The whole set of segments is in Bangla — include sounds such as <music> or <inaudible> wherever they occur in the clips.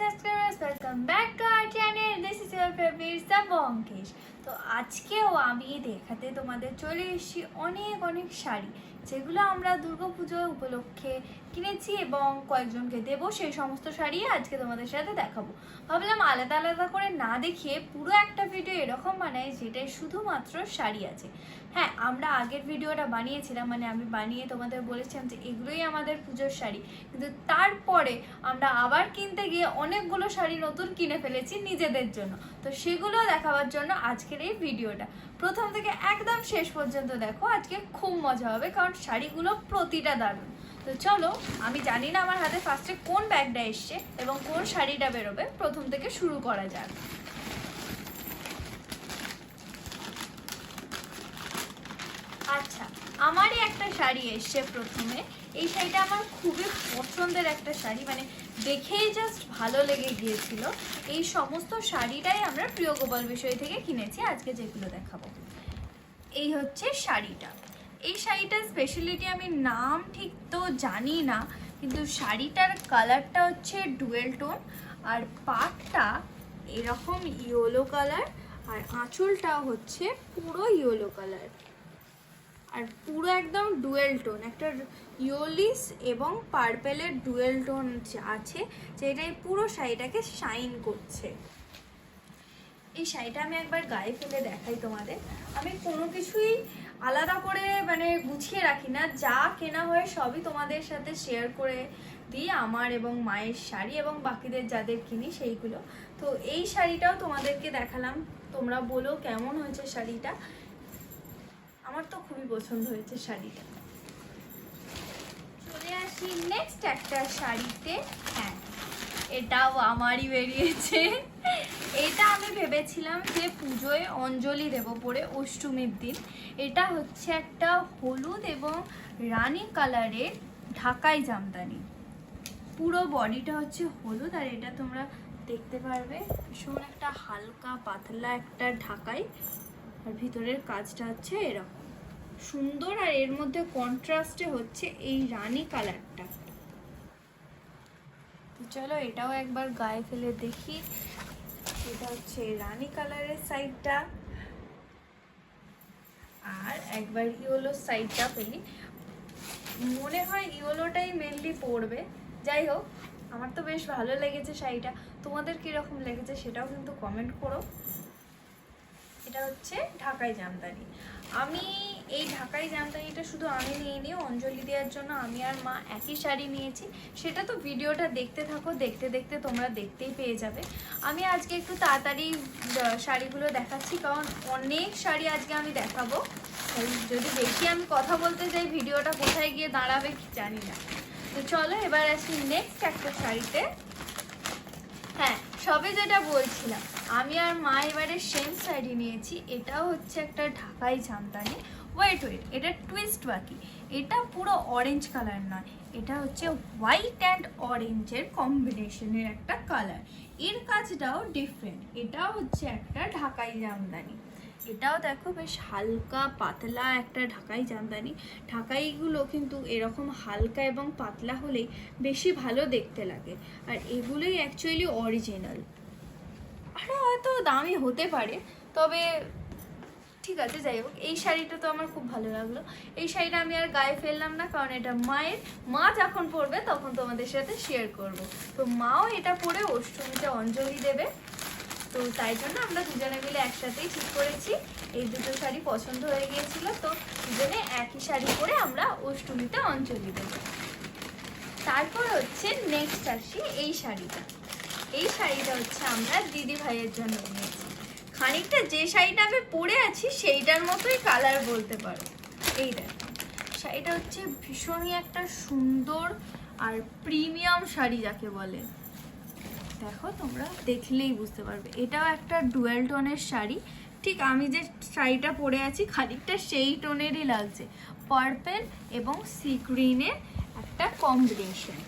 Subscribers welcome back to our channel this is your favourite sub Ankesh তো আজকেও আমি দেখাতে তোমাদের চলে এসেছি অনেক অনেক শাড়ি। যেগুলো আমরা দুর্গাপুজো উপলক্ষে কিনেছি এবং কয়েকজনকে দেব, সেই সমস্ত শাড়ি আজকে তোমাদের সাথে দেখাবো। ভাবলাম আলাদা আলাদা করে না দেখিয়ে পুরো একটা ভিডিও এরকম বানাই যেটায় শুধুমাত্র শাড়ি আছে। হ্যাঁ আমরা আগের ভিডিওটা বানিয়েছিলাম মানে আমি বানিয়ে তোমাদের বলেছিলাম যে এগুলোই আমাদের পুজোর শাড়ি। কিন্তু তারপরে আমরা আবার কিনতে গিয়ে অনেকগুলো শাড়ি নতুন কিনে ফেলেছি নিজেদের জন্য। তো সেগুলো দেখাবার জন্য আজকের এই ভিডিওটা প্রথম থেকে একদম শেষ পর্যন্ত দেখো, আজকে খুব মজা হবে, কারণ শাড়িগুলো প্রতিটা দারুণ। তো চলো, আমি জানি না আমার হাতে ফার্স্টে কোন ব্যাগটা এসছে এবং কোন শাড়িটা বেরোবে, প্রথম থেকে শুরু করা যাক। আচ্ছা আমারই একটা শাড়ি এসছে প্রথমে। এই শাড়িটা আমার খুবই পছন্দের একটা শাড়ি মানে দেখেই জাস্ট ভালো লেগে গিয়েছিল। এই সমস্ত শাড়িটাই আমরা প্রিয় গোপাল বিষয় থেকে কিনেছি, আজকে যেগুলো দেখাবো। এই হচ্ছে শাড়িটা। এই শাড়িটার স্পেশালিটি আমি নাম ঠিক তো জানি না কিন্তু শাড়িটার কালারটা হচ্ছে ডুয়েল টোন আর পাটটা এরকম ইয়েলো কালার আর আঁচলটা হচ্ছে পুরো ইয়েলো কালার আর পুরো একদম ডুয়েল টোন একটা ইয়োলিস এবং পার্পেলের ডুয়েল টোন আছে, যেটাই পুরো শাড়িটাকে শাইন করছে। এই শাড়িটা আমি একবার গায়ে ফেলে দেখাই তোমাদের। আমি কোনো কিছুই আলাদা করে মানে গুছিয়ে রাখি না। যা কেনা হয় সবই তোমাদের সাথে শেয়ার করে দিই। আমার এবং মায়ের শাড়ি এবং বাকিদের যাদের কিনি সেইগুলো। তো এই শাড়িটাও তোমাদেরকে দেখালাম। তোমরা বলো কেমন হয়েছে শাড়িটা? আমার তো খুবই পছন্দ হয়েছে শাড়িটা। চলে আসি নেক্সট একটা শাড়িতে। হ্যাঁ। এটাও আমারই বেরিয়েছে। এটা আমি ভেবেছিলাম যে পুজোয় অঞ্জলি দেব পরে অষ্টমীর দিন। এটা হচ্ছে একটা হলুদ এবং রানি কালারের ঢাকাই জামদানি। পুরো বডিটা হচ্ছে হলুদ আর এটা তোমরা দেখতে পারবে। ভীষণ একটা হালকা পাতলা একটা ঢাকাই। আর ভিতরের কাজটা হচ্ছে এরকম। সুন্দর আর এর মধ্যে কন্ট্রাস্টে হচ্ছে এই রানি কালারটা। চলো এটাও একবার গায়ে ফেলে দেখি। এটা হচ্ছে রানী কালারের সাইডটা আর একবার ইয়েলো সাইডটা ফেলি। মনে হয় ইয়েলোটাই মেনলি পড়বে যাই হোক, আমার তো বেশ ভালো লেগেছে শাড়িটা। তোমাদের কীরকম লেগেছে সেটাও কিন্তু কমেন্ট করো। এটা হচ্ছে ঢাকাই জামদানি। আমি এই ঢাকাই জামদানিটা শুধু আমি নিয়ে নিই অঞ্জলি দেওয়ার জন্য আমি আর মা একই শাড়ি নিয়েছি। সেটা তো ভিডিওটা দেখতে থাকো, দেখতে দেখতে তোমরা দেখতেই পেয়ে যাবে। আমি আজকে একটু তাড়াতাড়ি শাড়িগুলো দেখাচ্ছি, কারণ অনেক শাড়ি আজকে আমি দেখাবো। যদি বেশি আমি কথা বলতে যাই, ভিডিওটা কোথায় গিয়ে দাঁড়াবে কি জানি না। তো চলো এবার আসি নেক্সট একটা শাড়িতে। হ্যাঁ সবে যেটা বলছিলাম, আমি আর মা এবারে সেম শাড়ি নিয়েছি, এটাও হচ্ছে একটা ঢাকাই জামদানি। ওয়েট ওয়েট এটা টুইস্ট বাকি। এটা পুরো অরেঞ্জ কালার নয়, এটা হচ্ছে হোয়াইট অ্যান্ড অরেঞ্জের কম্বিনেশনের একটা কালারের কাজটাও ডিফারেন্ট এটাও হচ্ছে একটা ঢাকাই জামদানি। এটাও দেখো বেশ হালকা পাতলা একটা ঢাকাই জামদানি। ঢাকাইগুলো কিন্তু এরকম হালকা এবং পাতলা হলেই বেশি ভালো দেখতে লাগে। আর এগুলোই অ্যাকচুয়ালি অরিজিনাল আরও হয়তো দামি হতে পারে, তবে ঠিক আছে, যাই হোক, এই শাড়িটা তো আমার খুব ভালো লাগল। এই শাড়িটা আমি আর গায়ে ফেললাম না, কারণ এটা মায়ের। মা যখন পরবে, তখন তোমাদের সাথে শেয়ার করব। তো মাও এটা পরে অষ্টমীতে অঞ্জলি দেবে। তো তাই জন্য আমরা দুজনে মিলে একসাথেই ঠিক করেছি। এই দুটো শাড়ি পছন্দ হয়ে গিয়েছিল, তো দুজনে একই শাড়ি পরে আমরা অষ্টমীতে অঞ্জলি দেব। তারপর হচ্ছে নেক্সট আসি এই শাড়িটা। এই শাড়িটা হচ্ছে আমরা দিদি ভাইয়ের জন্য নিয়েছি খানিকটা যে শাড়িটা আমি পরে আছি সেইটার মতোই কালার বলতে পারো। এই দেখো, শাড়িটা হচ্ছে ভীষণই একটা সুন্দর আর প্রিমিয়াম শাড়ি যাকে বলে। দেখো তোমরা, দেখলেই বুঝতে পারবে। এটাও একটা ডুয়েল টোনের শাড়ি। ঠিক আমি যে শাড়িটা পরে আছি, খানিকটা সেই টোনেরই লাগছে। পার্পেল এবং সি গ্রিনের একটা কম্বিনেশন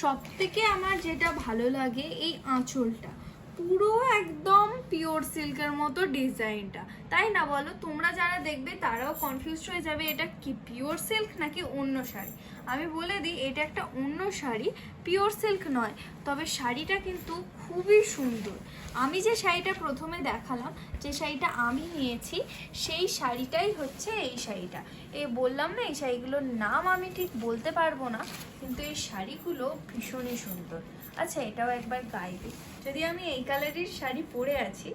সব থেকে আমার যেটা ভালো লাগে এই আঁচলটা। পুরো একদম পিওর সিল্কের মতো ডিজাইনটা তাই না বলো? তোমরা যারা দেখবে তারাও কনফিউজ হয়ে যাবে, এটা কি পিওর সিল্ক নাকি অন্য শাড়ি? আমি বলে দিই, এটা একটা অন্য শাড়ি পিওর সিল্ক নয়। তবে শাড়িটা কিন্তু খুবই সুন্দর। আমি যে শাড়িটা প্রথমে দেখালাম, যে শাড়িটা আমি নিয়েছি, সেই শাড়িটাই হচ্ছে এই শাড়িটা। এ বললাম না, এই শাড়িগুলোর নাম আমি ঠিক বলতে পারব না, কিন্তু এই শাড়িগুলো ভীষণই সুন্দর। আচ্ছা এটাও একবার গায়ে দিই যদি আমি এই কালারের শাড়ি পরে আছি,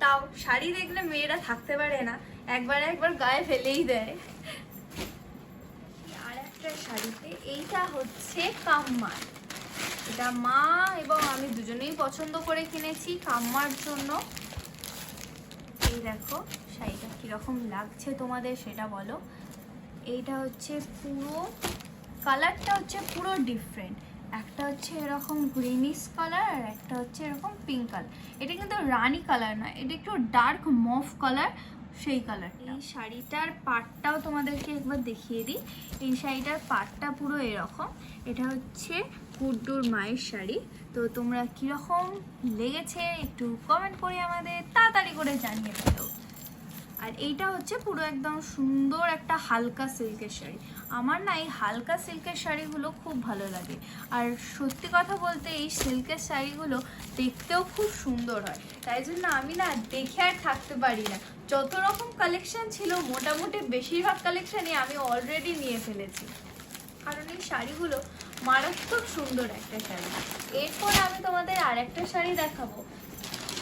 তাও শাড়ি দেখলে মেয়েরা থাকতে পারে না। একবার একবার গায়ে ফেলেই দেয়। আর একটা শাড়িতে, এইটা হচ্ছে কাম্মার। এটা মা এবং আমি দুজনেই পছন্দ করে কিনেছি কাম্মার জন্য। এই দেখো, শাড়িটা কীরকম লাগছে তোমাদের সেটা বলো। এইটা হচ্ছে পুরো কালারটা হচ্ছে পুরো ডিফারেন্ট একটা হচ্ছে এরকম গ্রিনিশ কালার আর একটা হচ্ছে এরকম পিঙ্ক কালার এটা কিন্তু রানি কালার না এটা একটু ডার্ক মফ কালার সেই কালার এই শাড়িটার পাটটাও তোমাদেরকে একবার দেখিয়ে দিই। এই শাড়িটার পাটটা পুরো এরকম। এটা হচ্ছে কুড্ডুর মায়ের শাড়ি। তো তোমরা কীরকম লেগেছে একটু কমেন্ট করে আমাদের তাড়াতাড়ি করে জানিয়ে দিও। আর এইটা হচ্ছে পুরো একদম সুন্দর একটা হালকা সিল্কের শাড়ি। আমার না এই হালকা সিল্কের শাড়িগুলো খুব ভালো লাগে। আর সত্যি কথা বলতে এই সিল্কের শাড়িগুলো দেখতেও খুব সুন্দর হয়। তাই জন্য আমি না দেখে আর থাকতে পারি না। যত রকম কালেকশান ছিল, মোটামুটি বেশিরভাগ কালেকশনই আমি অলরেডি নিয়ে ফেলেছি। কারণ এই শাড়িগুলো মারাত্মক সুন্দর একটা শাড়ি। এরপর আমি তোমাদের আরেকটা শাড়ি দেখাবো।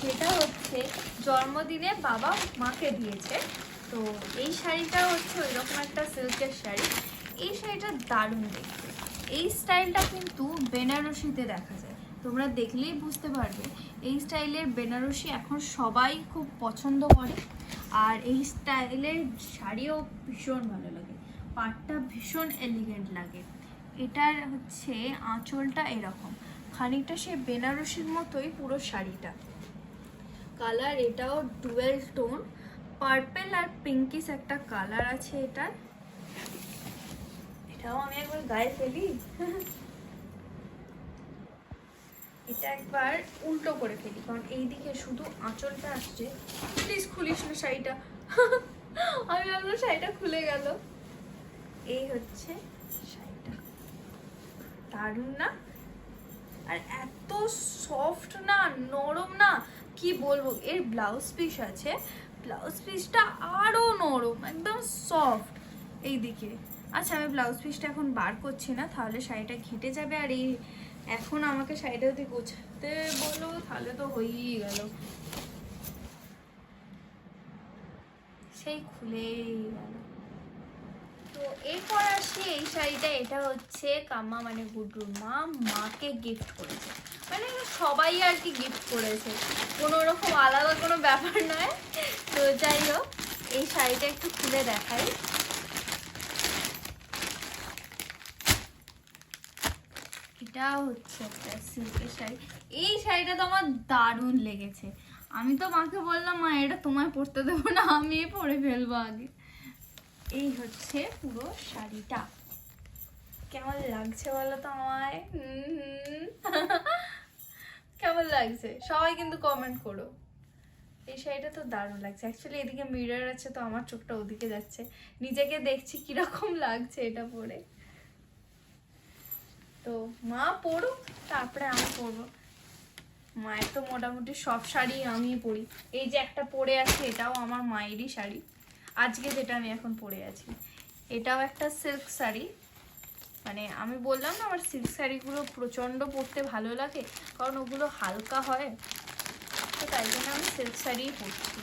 সেটা হচ্ছে জন্মদিনে বাবা মাকে দিয়েছে। তো এই শাড়িটা হচ্ছে ওই রকম একটা সিল্কের শাড়ি। এই শাড়িটা দারুণ দেখতে। এই স্টাইলটা কিন্তু বেনারসিতে দেখা যায়। তোমরা দেখলেই বুঝতে পারবে, এই স্টাইলের বেনারসি এখন সবাই খুব পছন্দ করে। আর এই স্টাইলের শাড়িও ভীষণ ভালো লাগে। পাটটা ভীষণ এলিগেন্ট লাগে। এটার হচ্ছে আঁচলটা এরকম। খানিকটা সে বেনারসির মতোই পুরো শাড়িটা। কালার এটাও ডুয়েল টোন পার্পেল আর পিঙ্কিস একটা কালার আছে এটার। এটাও আমি একবার গায়ে ফেলি। এটা একবার উল্টো করে ফেলি, কারণ এইদিকে শুধু আসছে। খুলিস না শাড়িটা। আমি শাড়িটা খুলে গেল। এই হচ্ছে শাড়িটা। দারুণ না? আর এত সফট না, নরম না, কি বলব? এর ব্লাউজ পিস আছে। ব্লাউজ পিসটা আরও নরম, একদম সফট এই দিকে আচ্ছা আমি ব্লাউজ পিসটা এখন বার করছি না, তাহলে শাড়িটা ঘেটে যাবে আর এই এখন আমাকে শাড়িটা যদি গোছাতে বলো, তাহলে তো হয়েই গেল। সেই খুলেই গেল। তো এরপর আসি এই শাড়িটা, এটা হচ্ছে কাম্মা মানে গুড্ডুর মা মাকে গিফট করেছে। মানে সবাই আর কি গিফট করেছে। কোনো রকম আলাদা কোনো ব্যাপার নয়। তো যাই হোক, এই শাড়িটা একটু খুলে দেখাই। এটা হচ্ছে একটা সিল্কের শাড়ি। এই শাড়িটা তো আমার দারুণ লেগেছে। আমি তো মাকে বললাম, মা, এটা তোমায় পরতে দেবো না, আমি পরে ফেলব আগে। এই হচ্ছে পুরো শাড়িটা। কেমন লাগছে বলো তো আমায়? <laughs> কেমন লাগছে? সবাই কিন্তু কমেন্ট করো। এই শাড়িটা তো দারুণ লাগছে। অ্যাকচুয়ালি এদিকে মিরর আছে, তো আমার চোখটা ওদিকে যাচ্ছে। নিজেকে দেখছি কীরকম লাগছে এটা পরে। তো মা পড়ুক, তারপরে আমি পরবো মায়ের তো মোটামুটি সব শাড়ি আমি পরি। এই যে একটা পরে আছে, এটাও আমার মায়েরই শাড়ি। আজকে যেটা আমি এখন পরে আছি। এটাও একটা সিল্ক শাড়ি। মানে আমি বললাম না, আমার সিল্ক শাড়িগুলো প্রচণ্ড পরতে ভালো লাগে, কারণ ওগুলো হালকা হয়। তো তাই জন্য আমি সিল্ক শাড়িই পরছি।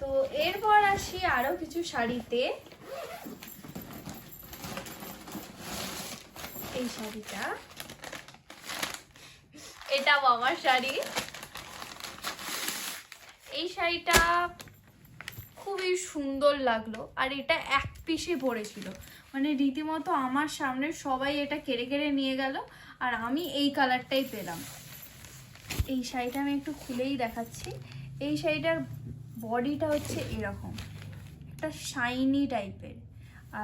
তো এরপর আসি আরও কিছু শাড়িতে। এই শাড়িটা। এটাও আমার শাড়ি। এই শাড়িটা খুবই সুন্দর লাগল আর এটা এক পিসে পড়েছিল। মানে রীতিমতো আমার সামনে সবাই এটা কেড়ে কেড়ে নিয়ে গেল আর আমি এই কালারটাই পেলাম। এই শাড়িটা আমি একটু খুলেই দেখাচ্ছি। এই শাড়িটার বডিটা হচ্ছে এরকম, একটা শাইনি টাইপের।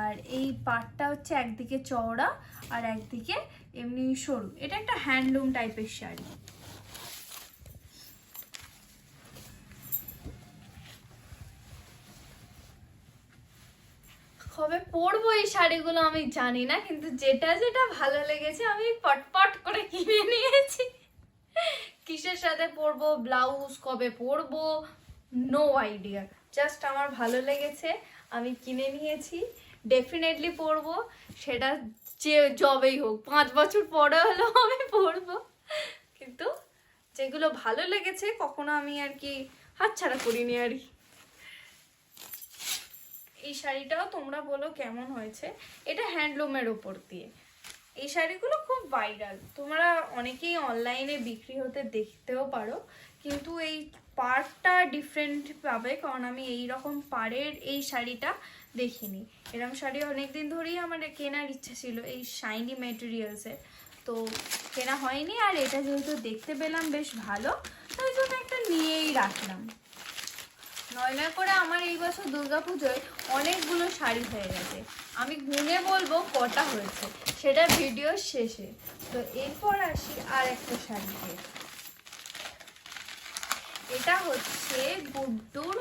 আর এই পাটটা হচ্ছে একদিকে চওড়া আর একদিকে এমনি সরু। এটা একটা হ্যান্ডলুম টাইপের শাড়ি। কবে পরবো এই শাড়িগুলো আমি জানি না, কিন্তু যেটা যেটা ভালো লেগেছে আমি পটপট করে কিনে নিয়েছি। কিসের সাথে পরবো, ব্লাউজ কবে পরবো নো আইডিয়া জাস্ট আমার ভালো লেগেছে, আমি কিনে নিয়েছি। ডেফিনেটলি পরবো সেটা যে জবেই হোক। পাঁচ বছর পরে হলেও আমি পরবো কিন্তু যেগুলো ভালো লেগেছে, কখনো আমি আর কি হাতছাড়া করিনি আর কি। এই শাড়িটাও তোমরা বলো কেমন হয়েছে। এটা হ্যান্ডলুমের ওপর দিয়ে। এই শাড়িগুলো খুব ভাইরাল তোমরা অনেকেই অনলাইনে বিক্রি হতে দেখতেও পারো। কিন্তু এই পাড়টা ডিফারেন্ট পাবে, কারণ আমি এই রকম পাড়ের এই শাড়িটা দেখিনি। এরকম শাড়ি অনেক দিন ধরেই আমার কেনার ইচ্ছা ছিল, এই শাইনি মেটেরিয়ালসের তো কেনা হয়নি, আর এটা যেহেতু দেখতে পেলাম বেশ ভালো, তাই জন্য একটা নিয়েই রাখলাম। নয় নয় করে আমার এই বছর দুর্গাপুজোয় অনেকগুলো শাড়ি হয়ে গেছে। আমি গুনে বলব কটা হয়েছে, সেটা ভিডিও শেষে। তো এরপর আসি আর একটা শাড়িতে। এটা হচ্ছে গুড্ডুর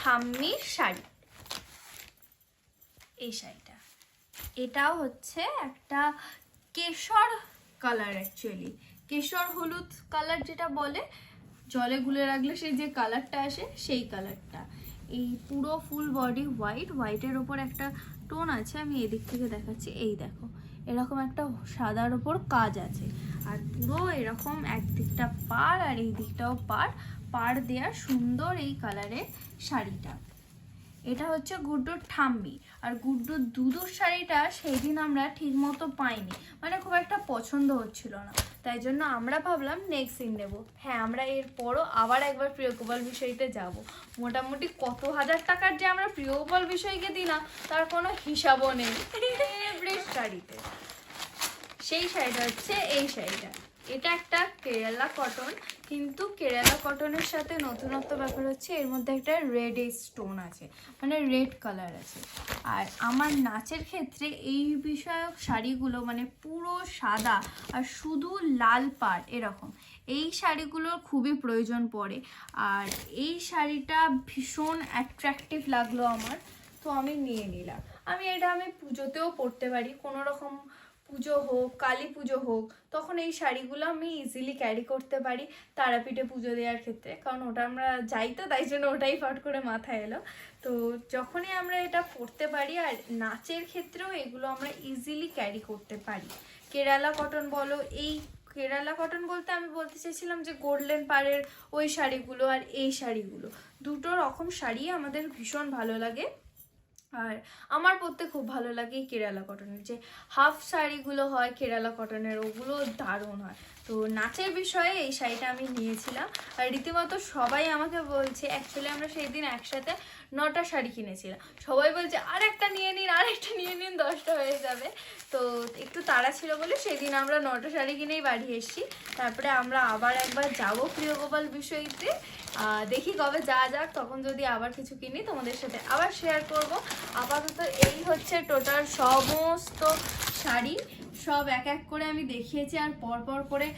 ঠাম্মির শাড়ি। এই শাড়িটা। এটাও হচ্ছে একটা কেশর কালার অ্যাকচুয়ালি কেশর হলুদ কালার যেটা বলে, জলে গুলে রাখলে সেই যে কালারটা আসে, সেই কালারটা এই পুরো ফুল বডি হোয়াইট হোয়াইটের ওপর একটা টোন আছে, আমি এদিক থেকে দেখাচ্ছি। এই দেখো, এরকম একটা সাদার ওপর কাজ আছে। আর পুরো এরকম একদিকটা পার আর এই দিকটাও পাড়। পাড় দেওয়া সুন্দর এই কালারের শাড়িটা। এটা হচ্ছে গুড্ডুর ঠাম্মি। আর গুড্ডুর দুদুর শাড়িটা সেই দিন আমরা ঠিক মতো পাইনি। মানে খুব একটা পছন্দ হচ্ছিল না। তাই জন্য আমরা ভাবলাম নেক্সট দিন নেব। হ্যাঁ আমরা এরপরও আবার একবার প্রিয়গোপাল বিষয়তে যাব। মোটামুটি কত হাজার টাকার যে আমরা প্রিয়গোপাল বিষয়কে দিলাম, তার কোনো হিসাবও নেই। <laughs> শাড়িতে। সেই শাড়িটা হচ্ছে এই শাড়িটা। এটা একটা কেরালা কটন কিন্তু কেরালা কটনের সাথে নতুনত্ব ব্যাপার হচ্ছে এর মধ্যে একটা রেড স্টোন আছে মানে রেড কালার আছে। আর আমার নাচের ক্ষেত্রে এই বিষয়ক শাড়িগুলো মানে পুরো সাদা আর শুধু লাল পাড় এরকম। এই শাড়িগুলোর খুবই প্রয়োজন পড়ে। আর এই শাড়িটা ভীষণ অ্যাট্রাকটিভ লাগল আমার, তো আমি নিয়ে নিলাম। আমি এটা আমি পুজোতেও পরতে পারি, কোনো রকম পুজো হোক, কালী পুজো হোক, তখন এই শাড়িগুলো আমি ইজিলি ক্যারি করতে পারি তারাপীঠে পুজো দেওয়ার ক্ষেত্রে। কারণ ওটা আমরা যাই তো, তাই জন্য ওটাই ফট করে মাথায় এলো। তো যখনই আমরা এটা পরতে পারি আর নাচের ক্ষেত্রেও এগুলো আমরা ইজিলি ক্যারি করতে পারি। কেরালা কটন বলো, এই কেরালা কটন বলতে আমি বলতে চাইছিলাম যে গোল্ডেন পাড়ের ওই শাড়িগুলো আর এই শাড়িগুলো। দুটো রকম শাড়ি আমাদের ভীষণ ভালো লাগে। আর আমার পরতে খুব ভালো লাগে কেরালা কটনের যে হাফ শাড়িগুলো হয় কেরালা কটনের, ওগুলো দারুণ হয়। তো নাচের বিষয়ে এই শাড়িটা আমি নিয়েছিলাম। আর রীতিমতো সবাই আমাকে বলছে অ্যাকচুয়ালি আমরা সেই দিন একসাথে নটা শাড়ি কিনেছিলাম। সবাই বলছে আর একটা নিয়ে নিন আর একটা নিয়ে নিন, দশটা হয়ে যাবে। তো একটু তাড়া ছিল বলে সেই দিন আমরা নটা শাড়ি কিনেই বাড়ি এসেছি। তারপরে আমরা আবার একবার যাব প্রিয়গোপাল বিষয়তে। দেখি কবে যা যাক, তখন যদি আবার কিছু কিনি তোমাদের সাথে আবার শেয়ার করব। আপাতত এই হচ্ছে টোটাল সমস্ত শাড়ি। সব এক এক করে আমি দেখিয়েছি আর পর পর করে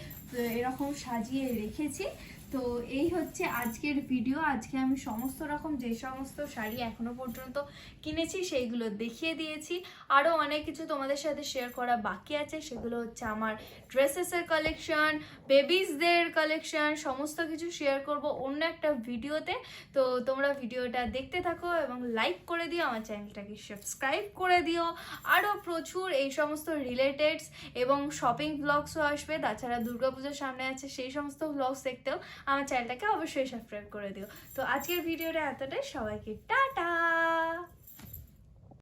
এরকম সাজিয়ে রেখেছি। তো এই হচ্ছে আজকের ভিডিও আজকে আমি সমস্ত রকম যে সমস্ত শাড়ি এখনও পর্যন্ত কিনেছি, সেইগুলো দেখিয়ে দিয়েছি। আরও অনেক কিছু তোমাদের সাথে শেয়ার করা বাকি আছে। সেগুলো হচ্ছে আমার ড্রেসেসের কালেকশন বেবিসদের কালেকশন সমস্ত কিছু শেয়ার করব অন্য একটা ভিডিওতে তো। তোমরা ভিডিওটা দেখতে থাকো এবং লাইক করে দিও, আমার চ্যানেলটাকে সাবস্ক্রাইব করে দিও। আরও প্রচুর এই সমস্ত রিলেটেডস এবং শপিং ব্লগসও আসবে। তাছাড়া দুর্গাপুজোর সামনে আছে সেই সমস্ত ব্লগস দেখতেও। আমার চ্যানেলটাকে অবশ্যই সাবস্ক্রাইব করে দিও। তো আজকের ভিডিওটা এতটাই। সবাইকে টাটা!